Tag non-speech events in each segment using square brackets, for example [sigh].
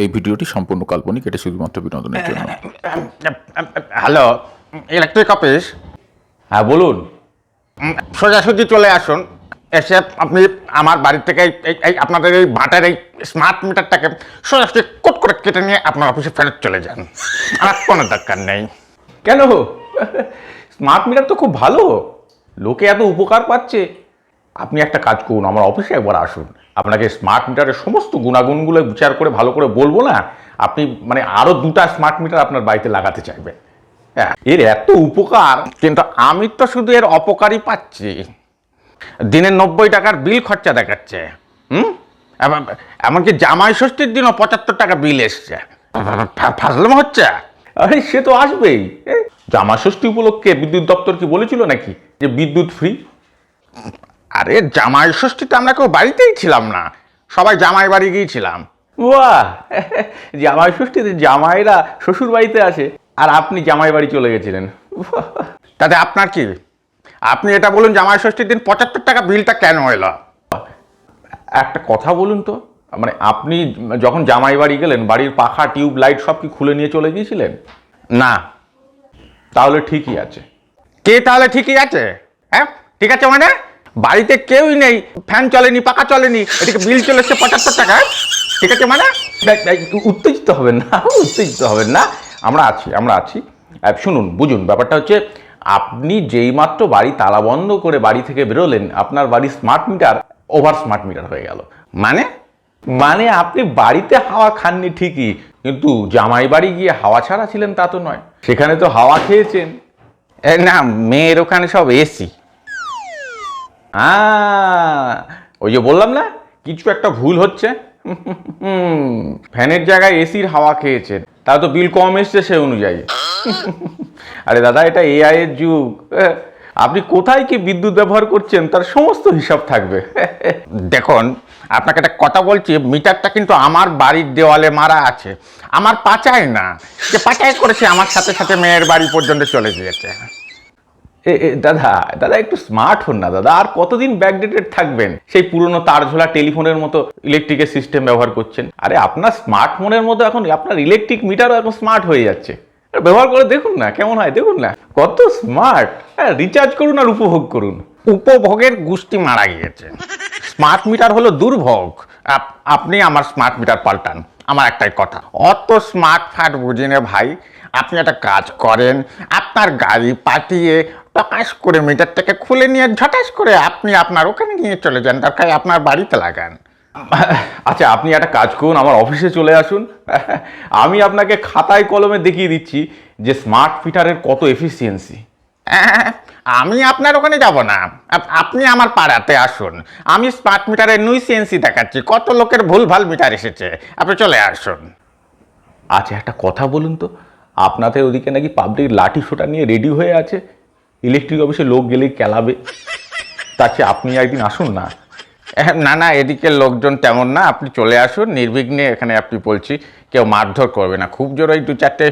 এই ভিডিওটি সম্পূর্ণ কাল্পনিক এটা শুধুমাত্র বিনোদনের জন্য। হ্যালো ইলেকট্রিক অফিস হ্যাঁ বলুন। সোজাসুজি চলে আসুন। এসে আপনি আমার বাড়ি থেকে এই- আপনাদের এই ভাটের এই স্মার্ট মিটারটাকে সোজাসুজি কোট করে কেটে নিয়ে আপনার অফিসে ফেরত চলে যান। আমার কোনো দরকার নেই। কেন? স্মার্ট মিটার তো খুব ভালো। লোকে এত উপকার পাচ্ছে। আপনি একটা কাজ করুন আমার অফিসে একবার আসুন। আপনাকে স্মার্ট মিটারের সমস্ত গুণাগুণগুলো বিচার করে ভালো করে বলব না আপনি মানে আরও দুটা স্মার্ট মিটার আপনার বাড়িতে লাগাতে চাইবেন। হ্যাঁ এর এত উপকার কিন্তু আমি তো শুধু এর অপকারই পাচ্ছি। দিনে নব্বই টাকার বিল খরচা দেখাচ্ছে হুম? এমন- এমনকি জামাই ষষ্ঠীর দিনও পঁচাত্তর টাকা বিল এসছে। ফাজলামো হচ্ছে? আরে সে তো আসবেই। এ, জামা ষষ্ঠী উপলক্ষে বিদ্যুৎ দপ্তর কি বলেছিল নাকি? যে বিদ্যুৎ ফ্রি আরে জামাই ষষ্ঠীতে আমরা কেউ বাড়িতেই ছিলাম না। সবাই জামাই বাড়ি গিয়েছিলাম বাহ! জামাই ষষ্ঠীতে জামাইরা শ্বশুর বাড়িতে আসে আর আপনি জামাই বাড়ি চলে গেছিলেন। তাতে আপনার কি? আপনি এটা বলুন জামাই ষষ্ঠীর দিন পঁচাত্তর টাকা বিলটা কেন এলো? একটা কথা বলুন তো মানে আপনি যখন জামাই বাড়ি গেলেন বাড়ির পাখা টিউব লাইট সব কি খুলে নিয়ে চলে গিয়েছিলেন? না। তাহলে ঠিকই আছে। কে তাহলে ঠিকই আছে? হ্যাঁ ঠিক আছে মানে? বাড়িতে কেউই নেই ফ্যান চলেনি পাকা চলেনি, এদিকে বিল চলে এসছে পঁচাত্তর টাকা ঠিক আছে মানে? উত্তেজিত হবেন না, উত্তেজিত হবেন না। আমরা আছি আমরা আছি। শুনুন, বুঝুন, ব্যাপারটা হচ্ছে আপনি যেইমাত্র বাড়ি তালা বন্ধ করে বাড়ি থেকে বেরোলেন, আপনার বাড়ি smart meter over smart meter হয়ে গেল। মানে? মানে আপনি বাড়িতে হাওয়া খাননি ঠিকই, কিন্তু জামাই বাড়ি গিয়ে হাওয়া ছাড়া ছিলেন তা তো নয়। সেখানে তো হাওয়া খেয়েছেন। না, মেয়ের ওখানে সব এসি ওই যে বললাম না, কিছু একটা ভুল হচ্ছে। ফ্যানের জায়গায় এসির হাওয়া খেয়েছেন তা তো বিল কম এসছে সে অনুযায়ী। আরে দাদা, এটা এআই এর যুগ। আপনি কোথায় কি বিদ্যুৎ ব্যবহার করছেন, তার সমস্ত হিসাব থাকবে। দেখুন, আপনাকে একটা কথা বলছি, মিটারটা কিন্তু আমার বাড়ির দেওয়ালে মারা আছে। আমার পাচাই না, সে পাচাই করেছে, আমার সাথে সাথে মেয়ের বাড়ি পর্যন্ত চলে গিয়েছে। দাদা দাদা একটু স্মার্ট হন না, দাদা। আর কতদিন ব্যাকডেটেড থাকবেন? সেই পুরনো তার ঝোলা টেলিফোনের মতো ইলেকট্রিকের সিস্টেম ব্যবহার করছেন। আরে, আপনার স্মার্টফোনের মতো এখন আপনার ইলেকট্রিক মিটারও এখন স্মার্ট হয়ে যাচ্ছে। ব্যবহার করে দেখুন না, কেমন হয়, দেখুন না। কত স্মার্ট হ্যাঁ রিচার্জ করুন আর উপভোগ করুন। উপভোগের গোষ্ঠী মারা গিয়েছে। স্মার্ট মিটার হলো দুর্ভোগ। আপ- আপনি আমার স্মার্ট মিটার পাল্টান। আমার একটাই কথা, অত স্মার্ট ফাট বুঝি ভাই, আপনি একটা কাজ করেন, আপনার গাড়ি পাঠিয়ে টকাশ করে মিটারটাকে খুলে নিয়ে ঝটাস করে আপনি আপনার ওখানে নিয়ে চলে যান দরকার আপনার বাড়িতে লাগান। আচ্ছা আপনি একটা কাজ করুন আমার অফিসে চলে আসুন। আমি আপনাকে খাতায় কলমে দেখিয়ে দিচ্ছি যে স্মার্ট মিটারের কত এফিসিয়েন্সি। আমি আপনার ওখানে যাব না। আপনি আমার পাড়াতে আসুন। আমি স্মার্ট মিটারের নুইসেন্সি দেখাচ্ছি। কত লোকের ভুলভাল মিটার এসেছে। আপনি চলে আসুন। আচ্ছা একটা কথা বলুন তো। আপনাদের ওদিকে নাকি পাবলিক লাঠি সোটা নিয়ে রেডি হয়ে আছে? ইলেকট্রিক অফিসে লোক গেলেই কেলাবে। তার চেয়ে আপনি একদিন আসুন না? না না, এদিকে লোকজন তেমন না, আপনি চলে আসুন, নির্বিঘ্নে এখানে আপনি বলছি, কেউ মারধর করবে না। খুব জোর ওই দু চারটে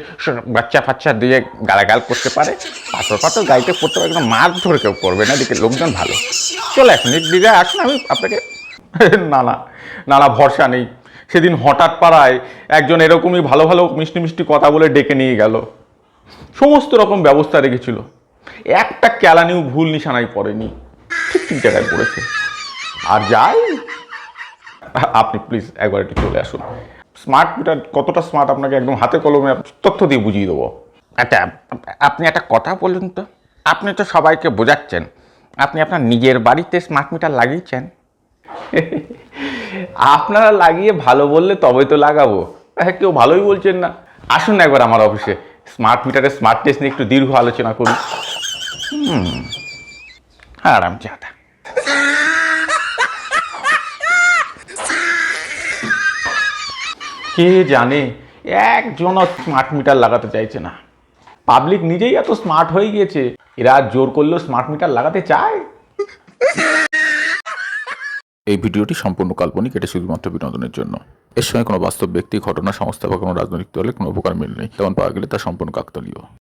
বাচ্চা ফাচ্চা দিয়ে গালাগাল করতে পারে, পাথর পাথর গাড়িতে পড়তে পারে মারধর কেউ করবে না, এদিকে লোকজন ভালো। চলে আসুন নির্দিকে আসুন, আমি আপনাকে [laughs] না না না না ভরসা নেই। সেদিন হঠাৎ পাড়ায় একজন এরকমই ভালো ভালো মিষ্টি মিষ্টি কথা বলে ডেকে নিয়ে গেল। সমস্ত রকম ব্যবস্থা রেখেছিল। একটা ক্যালানিও ভুল নিশানায় পড়েনি। ঠিক ঠিক জায়গায় পড়েছে। আর যাই, আপনি প্লিজ একবার একটু চলে আসুন। স্মার্ট মিটার কতটা স্মার্ট আপনাকে একদম হাতে কলমে তথ্য দিয়ে বুঝিয়ে দেবো। আচ্ছা আপনি একটা কথা বলুন তো। আপনি তো সবাইকে বোঝাচ্ছেন। আপনি আপনার নিজের বাড়িতে স্মার্ট মিটার লাগিয়েছেন। [laughs] আপনারা লাগিয়ে ভালো বললে তবে তো লাগাবো। হ্যাঁ কেউ ভালোই বলছেন না। আসুন একবার আমার অফিসে স্মার্ট মিটারের স্মার্ট টেস্ট নিয়ে একটু দীর্ঘ আলোচনা করুন আরাম জাদা কে জানে একজনও স্মার্ট মিটার লাগাতে চাইছে না। পাবলিক নিজেই এত স্মার্ট হয়ে গিয়েছে, এরা জোর করলেও স্মার্ট মিটার লাগাতে চায়। এই ভিডিওটি সম্পূর্ণ কাল্পনিক, এটা শুধুমাত্র বিনোদনের জন্য। এর সঙ্গে কোনো বাস্তব ব্যক্তি, ঘটনা, সংস্থা বা কোনো রাজনৈতিক দলের কোনো উপকার মিল নেই তেমন পাওয়া গেলে তা সম্পূর্ণ কাকতালীয়।